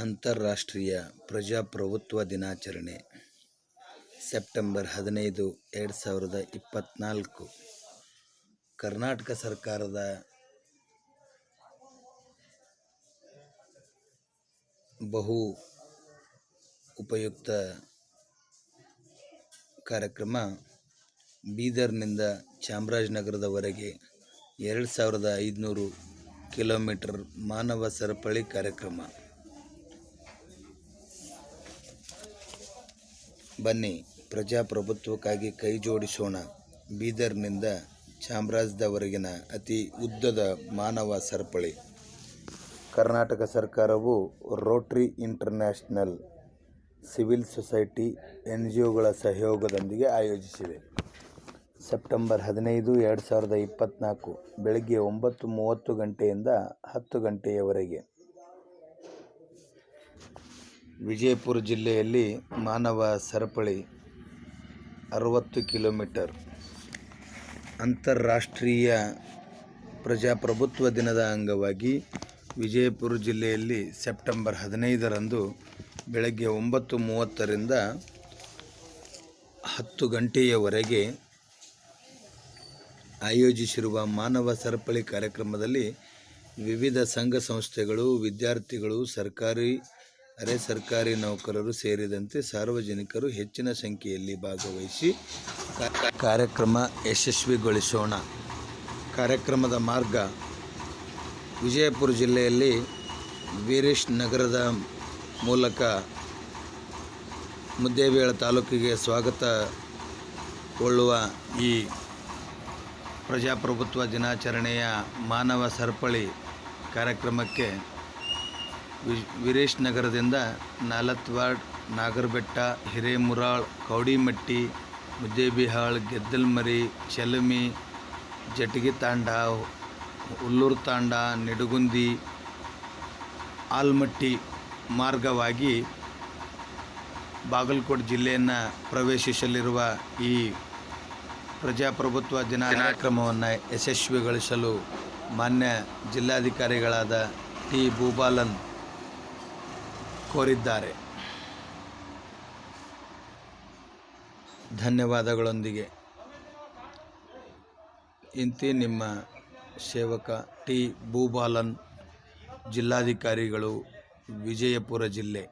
ಅಂತಾರಾಷ್ಟ್ರೀಯ ಪ್ರಜಾಪ್ರಭುತ್ವ ದಿನಾಚರಣೆ, ಸೆಪ್ಟೆಂಬರ್ ಹದಿನೈದು, ಎರಡು ಸಾವಿರದ ಇಪ್ಪತ್ತ್ನಾಲ್ಕು ಕರ್ನಾಟಕ ಸರ್ಕಾರದ ಬಹು ಉಪಯುಕ್ತ ಕಾರ್ಯಕ್ರಮ ಬೀದರ್ನಿಂದ ಚಾಮರಾಜನಗರದವರೆಗೆ ಎರಡು ಸಾವಿರದ ಐದುನೂರು ಕಿಲೋಮೀಟರ್ ಮಾನವ ಸರಪಳಿ ಕಾರ್ಯಕ್ರಮ. ಬನ್ನಿ, ಪ್ರಜಾಪ್ರಭುತ್ವಕ್ಕಾಗಿ ಕೈ ಜೋಡಿಸೋಣ. ಬೀದರ್ನಿಂದ ಚಾಮರಾಜದವರೆಗಿನ ಅತಿ ಉದ್ದದ ಮಾನವ ಸರಪಳಿ. ಕರ್ನಾಟಕ ಸರ್ಕಾರವು Rotary International civil society N G ಒಗಳ ಸಹಯೋಗದೊಂದಿಗೆ ಆಯೋಜಿಸಿದೆ. ಸೆಪ್ಟೆಂಬರ್ ಹದಿನೈದು, ಎರಡು ಸಾವಿರದ ಇಪ್ಪತ್ತ್ನಾಲ್ಕು ಬೆಳಗ್ಗೆ ಒಂಬತ್ತು ಮೂವತ್ತು ಗಂಟೆಯಿಂದ ಹತ್ತು ಗಂಟೆಯವರೆಗೆ ವಿಜಯಪುರ ಜಿಲ್ಲೆಯಲ್ಲಿ ಮಾನವ ಸರಪಳಿ ಅರವತ್ತು ಕಿಲೋಮೀಟರ್. ಅಂತಾರಾಷ್ಟ್ರೀಯ ಪ್ರಜಾಪ್ರಭುತ್ವ ದಿನದ ಅಂಗವಾಗಿ ವಿಜಯಪುರ ಜಿಲ್ಲೆಯಲ್ಲಿ ಸೆಪ್ಟೆಂಬರ್ ಹದಿನೈದರಂದು ಬೆಳಗ್ಗೆ ಒಂಬತ್ತು ಮೂವತ್ತರಿಂದ ಹತ್ತು ಗಂಟೆಯವರೆಗೆ ಆಯೋಜಿಸಿರುವ ಮಾನವ ಸರಪಳಿ ಕಾರ್ಯಕ್ರಮದಲ್ಲಿ ವಿವಿಧ ಸಂಘ ಸಂಸ್ಥೆಗಳು, ವಿದ್ಯಾರ್ಥಿಗಳು, ಸರ್ಕಾರಿ ಅರೆ ಸರ್ಕಾರಿ ನೌಕರರು ಸೇರಿದಂತೆ ಸಾರ್ವಜನಿಕರು ಹೆಚ್ಚಿನ ಸಂಖ್ಯೆಯಲ್ಲಿ ಭಾಗವಹಿಸಿ ಕಾರ್ಯಕ್ರಮ ಯಶಸ್ವಿಗೊಳಿಸೋಣ. ಕಾರ್ಯಕ್ರಮದ ಮಾರ್ಗ ವಿಜಯಪುರ ಜಿಲ್ಲೆಯಲ್ಲಿ ವೀರೇಶ್ ನಗರದ ಮೂಲಕ ಮುದ್ದೇಬೇಳ ತಾಲೂಕಿಗೆ ಸ್ವಾಗತ ಕೊಳ್ಳುವ ಈ ಪ್ರಜಾಪ್ರಭುತ್ವ ದಿನಾಚರಣೆಯ ಮಾನವ ಸರಪಳಿ ಕಾರ್ಯಕ್ರಮಕ್ಕೆ ವೀರೇಶ್ ನಗರದಿಂದ ನಾಲತ್ವಾಡ್ ನಾಗರಬೆಟ್ಟ ಹಿರೇಮುರಾಳ್ ಕೌಡಿಮಟ್ಟಿ ಮುದ್ದೇಬಿಹಾಳ್ ಗೆದ್ದಲ್ಮರಿ ಚಲಮಿ ಜಟಗಿ ತಾಂಡ ಹುಲ್ಲೂರು ತಾಂಡ ನೆಡುಗುಂದಿ ಆಲ್ಮಟ್ಟಿ ಮಾರ್ಗವಾಗಿ ಬಾಗಲಕೋಟೆ ಜಿಲ್ಲೆಯನ್ನು ಪ್ರವೇಶಿಸಲಿರುವ ಈ ಪ್ರಜಾಪ್ರಭುತ್ವ ದಿನ ಕಾರ್ಯಕ್ರಮವನ್ನು ಯಶಸ್ವಿಗೊಳಿಸಲು ಮಾನ್ಯ ಜಿಲ್ಲಾಧಿಕಾರಿಗಳಾದ ಟಿ ಭೂಪಾಲನ್ ಕೋರಿದ್ದಾರೆ. ಧನ್ಯವಾದಗಳೊಂದಿಗೆ. ಇಂತಿ ನಿಮ್ಮ ಸೇವಕ ಟಿ. ಭೂಬಾಲನ್ ಜಿಲ್ಲಾಧಿಕಾರಿಗಳು ವಿಜಯಪುರ ಜಿಲ್ಲೆ.